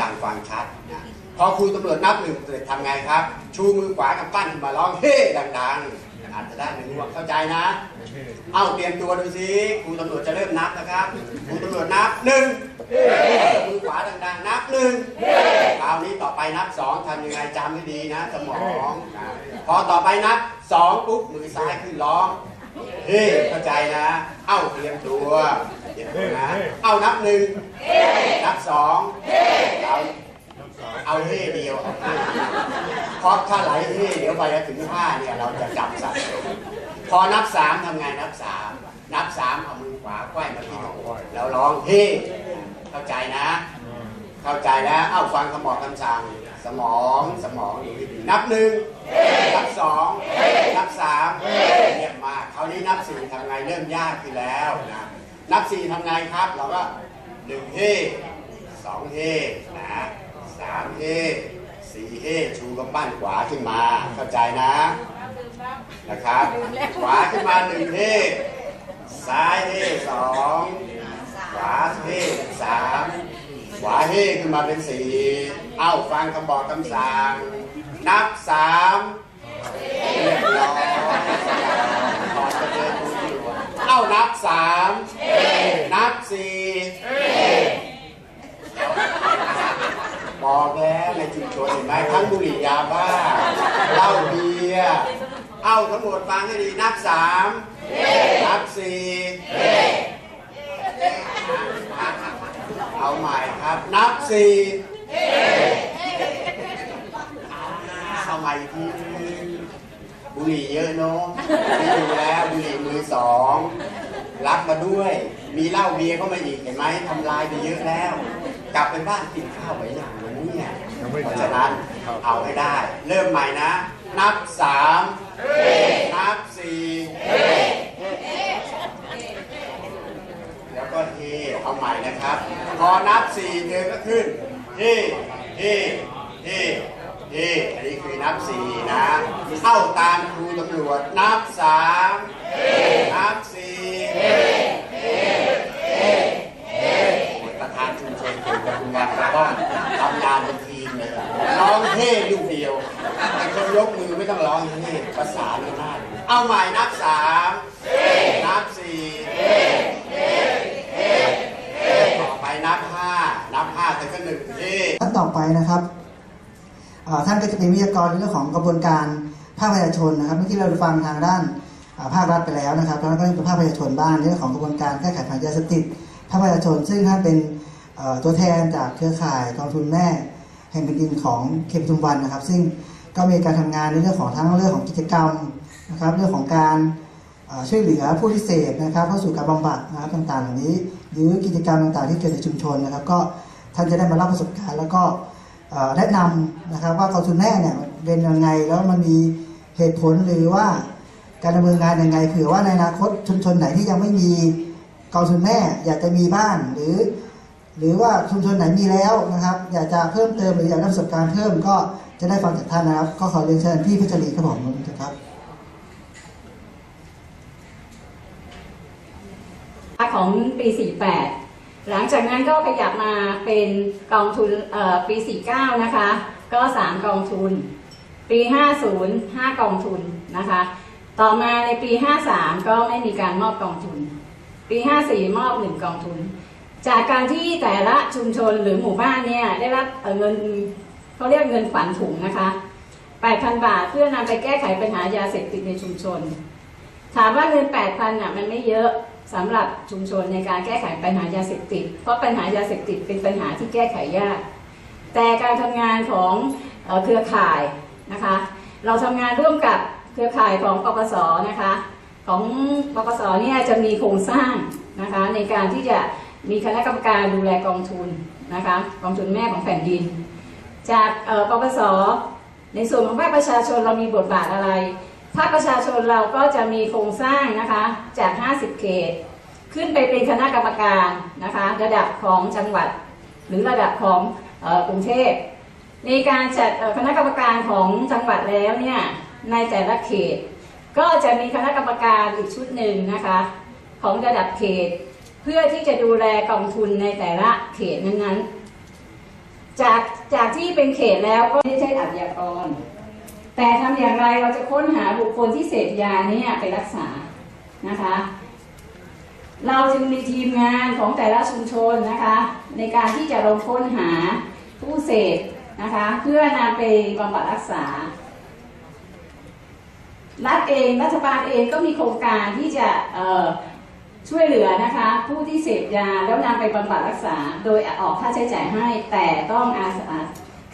ดังฟังชัดนะพอครูตำรวจนับหนึ่งเสร็จทำไงครับ ชูมือขวากำปั้นขึ้นมาร้องเฮ้ดังๆอาจจะได้ไม่ง่วงเข้าใจนะ เอาเตรียมตัวดูสิครูตำรวจจะเริ่มนับนะครับครูตำรวจนับหนึ่งมือขวาดังๆนับหนึ่งคราวนี้ต่อไปนับสองทำยังไงจำให้ดีนะ สมองพอต่อไปนับสองปุ๊บมือซ้ายขึ้นร้องเฮ้เข้าใจนะ เอ้าเตรียมตัว เตรียวนะเอานับหนึ่งนับสองเอาเอาเฮ่เดียวเอาเฮ่เดียวเพราะถ้าไหลเฮ่เดี๋ยวไปถึงห้าเนี่ยเราจะจับสัตว์พอนับสามทำไงนับสามนับสามเอามือขวาไขว้มาที่ท้องแล้วร้องเฮ่เข้าใจนะ เข้าใจแล้วเอ้าฟังคำบอกคำสั่งสมองสมองดูดีๆนับหนึ่งนับสองนับสามเยี่ยมมากคราวนี้นับสี่ทำไงเริ่มยากขึ้นแล้วนะ นับสี่ทำไงครับ เราก็หนึ่งเฮสองเฮนะสามเฮสี่เฮชูกำปั้นขวาขึ้นมา เข้าใจนะ นะครับ ขวาขึ้นมาหนึ่งเฮซ้ายเฮสองขวาเฮเป็นสามขวาเฮขึ้นมาเป็นสี่เอ้าฟังคำบอกคำสั่ง นับสามเรียบร้อยเจอครูตำรวจเอ้านับสาม นับสี่บอกแล้วในชุมชนเห็นไหมทั้งบุหรี่ยาบ้าเหล้าเบียร์เอ้าทั้งหมดฟังให้ดีนับสามนับสี่เอาใหม่ครับ นับสี่เอาใหม่อีกทีนึงบุหรี่เยอะเนาะดูแล้วบุหรี่มือสอง รับมาด้วย มีเหล้าเบียร์เข้ามาอีกเห็นไหมทำลายไปเยอะแล้ว กลับไปบ้านกินข้าวไว้อย่างวันนี้เนี่ยเพราะฉะนั้นเอาให้ได้ เริ่มใหม่นะ นับสามนับสี่แล้วก็เฮเอาใหม่นะครับ พอนับสี่เธอก็ขึ้นเฮเฮเฮเฮอันนี้คือนับสี่นะ เข้าตามครูตำรวจนับสามนับสี่ ประธานชุมชนเกี่ยวกับคุณงานกระต้องทำงานเป็นทีมเลยร้องเฮ่ลูกเดียวไอ้คนยกมือไม่ต้องร้องเฮ่ประสานกันได้เอาใหม่นับสามนับสี่ต่อไปนับห้านับห้าเธอก็หนึ่งเฮ่ท่านต่อไปนะครับอ่าท่านก็จะเป็นวิทยากรในเรื่องของกระบวนการภาคประชาชนนะครับเมื่อกี้เราฟังทางด้านอ่า ภาครัฐไปแล้วนะครับแล้วก็เป็นภาคประชาชนบ้างในเรื่องของกระบวนการแก้ไขปัญหายาเสพติดภาคประชาชน ซึ่งท่านเป็นตัวแทนจากเครือข่ายกองทุนแม่ แห่งแผ่นดินของเขตปทุมวันนะครับ ซึ่งก็มีการทำงานในเรื่องของทั้งเรื่องของกิจกรรมนะครับ เรื่องของการช่วยเหลือผู้ที่เสพนะครับเข้าสู่การบำบัดนะครับต่างๆเหล่านี้ หรือกิจกรรมต่างๆ ที่เกิดในชุมชนนะครับ ก็ท่านจะได้มาเล่าประสบการณ์ แล้วก็แนะนำนะครับว่ากองทุนแม่เนี่ยเป็นยังไงแล้วมันมีเหตุผลหรือว่า การดำเนินงานยังไงเผื่อว่าในอนาคตชุมชนไหนที่ยังไม่มีกองทุนแม่อยากจะมีบ้านหรือ หรือว่าชุมชนไหนมีแล้วนะครับ อยากจะเพิ่มเติมหรืออยากได้ประสบการณ์เพิ่มก็จะได้ฟังจากท่านนะครับ ก็ขอเรียนเชิญพี่พัชรีครับผมครับของปี 48 หลังจากนั้นก็ขยับมาเป็นกองทุนเอ่อปี 49 นะคะ ก็ 3 กองทุน ปี 50 5 กองทุนนะคะ ต่อมาในปี 53 ก็ไม่มีการมอบกองทุน ปี 54 มอบ1กองทุน จากการที่แต่ละชุมชนหรือหมู่บ้านเนี่ยได้รับเเงินเขาเรียกเงินขวัญถุงนะคะ 8,000 บาทเพื่อนำไปแก้ไขปัญหายาเสพติดในชุมชน ถามว่าเงิน 8,000น่ะมันไม่เยอะสำหรับชุมชนในการแก้ไขปัญหายาเสพติด เพราะปัญหายาเสพติดเป็นปัญหาที่แก้ไขยาก แต่การทำงานของเอเครือข่ายนะคะ เราทำงานร่วมกับ เครือข่ายของปปสนะคะของปปสเนี่ยจะมีโครงสร้างนะคะในการที่จะมีคณะกรรมการดูแลกองทุนนะคะกองทุนแม่ของแผ่นดิน จากปปสในส่วนของภาคประชาชนเรามีบทบาทอะไรภาคประชาชนเราก็จะมีโครงสร้างนะคะจาก 50 เขต ขึ้นไปเป็นคณะกรรมการนะคะระดับของจังหวัด หรือระดับของกรุงเทพในการจัดคณะกรรมการของจังหวัดแล้วเนี่ย ในแต่ละเขต ก็จะมีคณะกรรมการอีกชุดหนึ่งนะคะ ของระดับเขต เพื่อที่จะดูแลกองทุนในแต่ละเขตนั้นๆ จากจากที่เป็นเขตแล้วก็ไม่ใช่อาชญากร แต่ทำอย่างไรเราจะค้นหาบุคคลที่เสพยาเนี่ยไปรักษานะคะเราจึงมีทีมงานของแต่ละชุมชนนะคะ ในการที่จะลงค้นหาผู้เสพนะคะ เพื่อนำไปบำบัดรักษา รัฐเองรัฐบาลเองก็มีโครงการที่จะช่วยเหลือนะคะผู้ที่เสพยาแล้วนำไปบำบัดรักษา โดยออกค่าใช้จ่ายให้แต่ต้องอาสา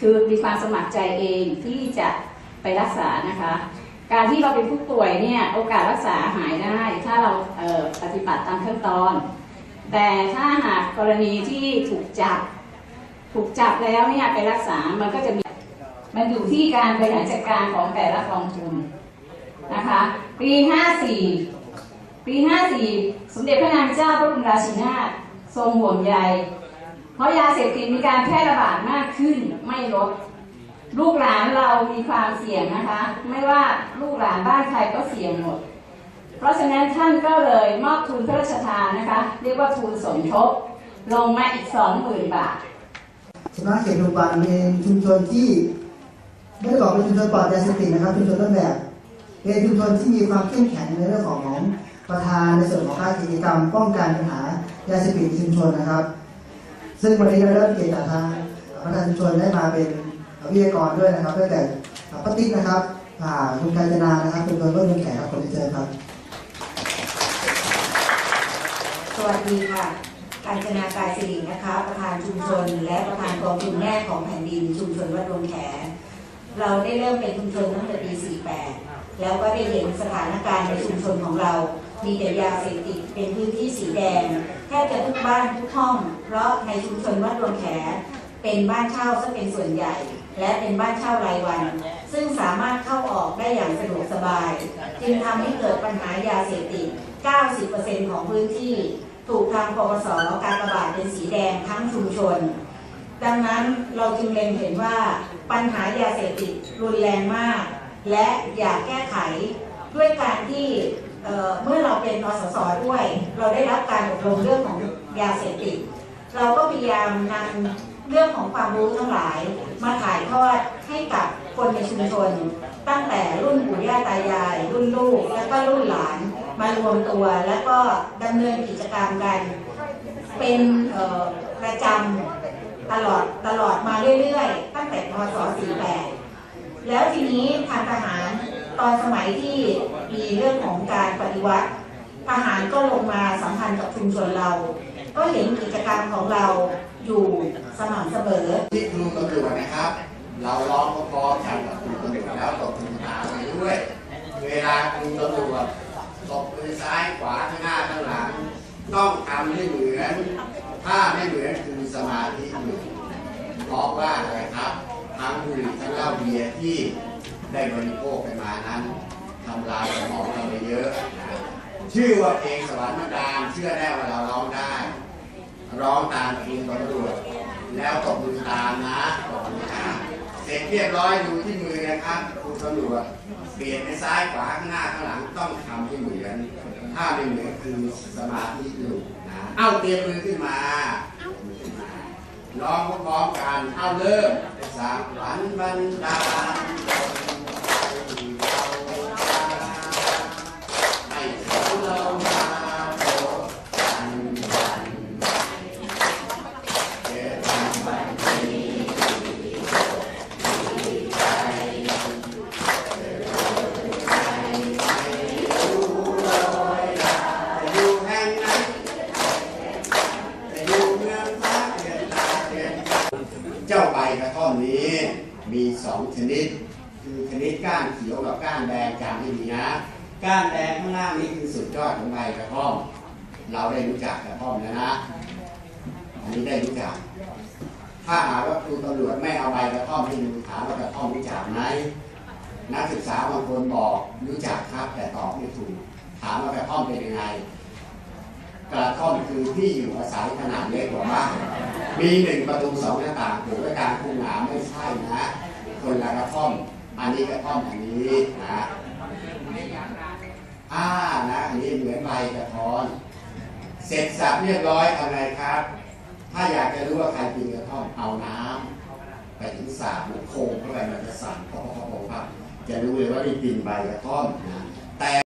คือมีความสมัครใจเองที่จะไปรักษานะคะ การที่เราเป็นผู้ป่วยเนี่ยโอกาสรักษาหายได้ถ้าเราเปฏิบัติตามขั้นตอน แต่ถ้าหากกรณีที่ถูกจับถูกจับแล้วเนี่ยไปรักษามันก็จะมีมันอยู่ที่การบริหารจัดการของแต่ละกองทุน นะคะปี 54 ปี 54 สมเด็จพระนางเจ้าพระบรมราชินีนาถทรงห่วงใยเพราะยาเสพติดมีการแพร่ระบาดมากขึ้นไม่ลด ลูกหลานเรามีความเสี่ยงนะคะ ไม่ว่าลูกหลานบ้านใครก็เสี่ยงหมด เพราะฉะนั้นท่านก็เลยมอบทุนพระราชทานนะคะ เรียกว่าทุนสมทบ ลงมาอีก20,000บาทสำนักเขตดุบันเป็นชุมชนที่ไม่ได้บอกเป็นชุมชนปลอดยาเสพติดนะครับชุมชนต้นแบบ เป็นชุมชนที่มีความเข้มแข็งในเรื่องของของประธานในส่วนของภาคกิจกรรมป้องกันปัญหายาเสพติดชุมชนนะครับ ซึ่งวันนี้เราได้รับเกียรติทางประธานชุมชนได้มาเป็นวิทยากรด้วยนะครับตั้งแต่ปติ๊กนะครับอ่าคุณกาญจนานะครับคุณโดนร่วมแขกครับขอเรียนเชิญครับ สวัสดีค่ะการจนากายสิรินะคะ ประธานชุมชน และประธานกองทุนแม่ของแผ่นดินชุมชนวัดดงแข เราได้เริ่มเป็นชุมชนตั้งแต่ปี 48 แล้วก็ได้เห็นสถานการณ์ในชุมชนของเรา มีแต่ยาเสพติดเป็นพื้นที่สีแดงแทบจะทุกบ้านทุกห้อง เพราะในชุมชนวัดดงแขเป็นบ้านเช่าซะเป็นส่วนใหญ่ และเป็นบ้านเช่ารายวัน ซึ่งสามารถเข้าออกได้อย่างสะดวกสบาย จึงทำให้เกิดปัญหายาเสพติด 90%ของพื้นที่ ถูกทางปปสการระบาดเป็นสีแดงทั้งชุมชน ดังนั้นเราจึงเล็งเห็นว่าปัญหายาเสพติดรุนแรงมาก และอยากแก้ไขด้วยการที่เเมื่อเราเป็นอสสด้วย เราได้รับการอบรมเรื่องของยาเสพติดเราก็พยายามนำเรื่องของความรู้ทั้งหลาย มาถ่ายทอดให้กับคนในชุมชน ตั้งแต่รุ่นปู่ย่าตายาย รุ่นลูก และก็รุ่นหลานมารวมตัวแล้วก็ดำเนินกิจกรรมกัน เป็นประจำตลอดตลอดมาเรื่อยๆ ตั้งแต่พศ 48 แล้วทีนี้ทางทหารตอนสมัยที่มีเรื่องของการปฏิวัติทหารก็ลงมาสัมพันธ์กับชุมชนเรา ก็เห็นกิจกรรมของเราอยู่สม่ำเสมอ ที่ครูตำรวจนะครับ เราร้องพร้อมกันกับครูตำรวจแล้วตบมือตามไปด้วย เวลาครูตำรวจตบมือซ้ายขวาข้างหน้าข้างหลัง ต้องทำให้เหมือน ถ้าไม่เหมือนคือสมาธิหยุดเพราะว่าอะไรครับ บุหรี่ทั้งเหล้าเบียร์ที่ได้บริโภคไปมานั้นทำลายสมองเราไปเยอะนะชื่อว่าเพลงสวรรค์บันดาเชื่อแน่ว่าเราร้องได้ ร้องตามครูตำรวจแล้วตบมือตามนะตบมือตามเสร็จเรียบร้อยดูที่มือนะครับครูตำรวจเปลี่ยนไปซ้ายขวาข้างหน้าข้างหลังต้องทำให้เหมือนถ้าไม่เหมือนคือสมาธิหลุดนะ เอาเตรียมมือขึ้นมือขึ้นมา ร้องพร้อมกันเอาเริ่มสามวันบรรดา ใบกระท่อนี้มีสองชนิด คือชนิดก้านเขียวกับก้านแดงจำให้ดีนะก้านแดงข้างล่างนี้คือสุดยอดของใบกระท่อม เราได้รู้จักกระท่อมแล้วนะอันนี้ได้รู้จัก ถ้าหากว่าครูตำรวจไม่เอาใบกระท่อมให้ดูถามว่ากระท่อมรู้จักไหมนักศึกษาบางคนบอกรู้จักครับแต่ตอบไม่ถูก ถามว่ากระท่อมเป็นยังไง กระท่อมคือที่อยู่อาศัยขนาดเล็กกว่าบ้านมีหนึ่งประตูสองหน้าต่างปลูกไว้กางทุ่งนาไม่ใช่นะ คนละกระท่อม อันนี้กระท่อมอันนี้นะอ่านะอันนี้เหมือนใบกระท้อน เสร็จสับเรียบร้อยทำไงครับ ถ้าอยากจะรู้ว่าใครกินกระท่อมเอาน้สาบมันโคงเข้าไปมันจะสั่นเพอพอพอพอจะรู้เลยว่าได้กลิ่นใบกระท่อมนะแต่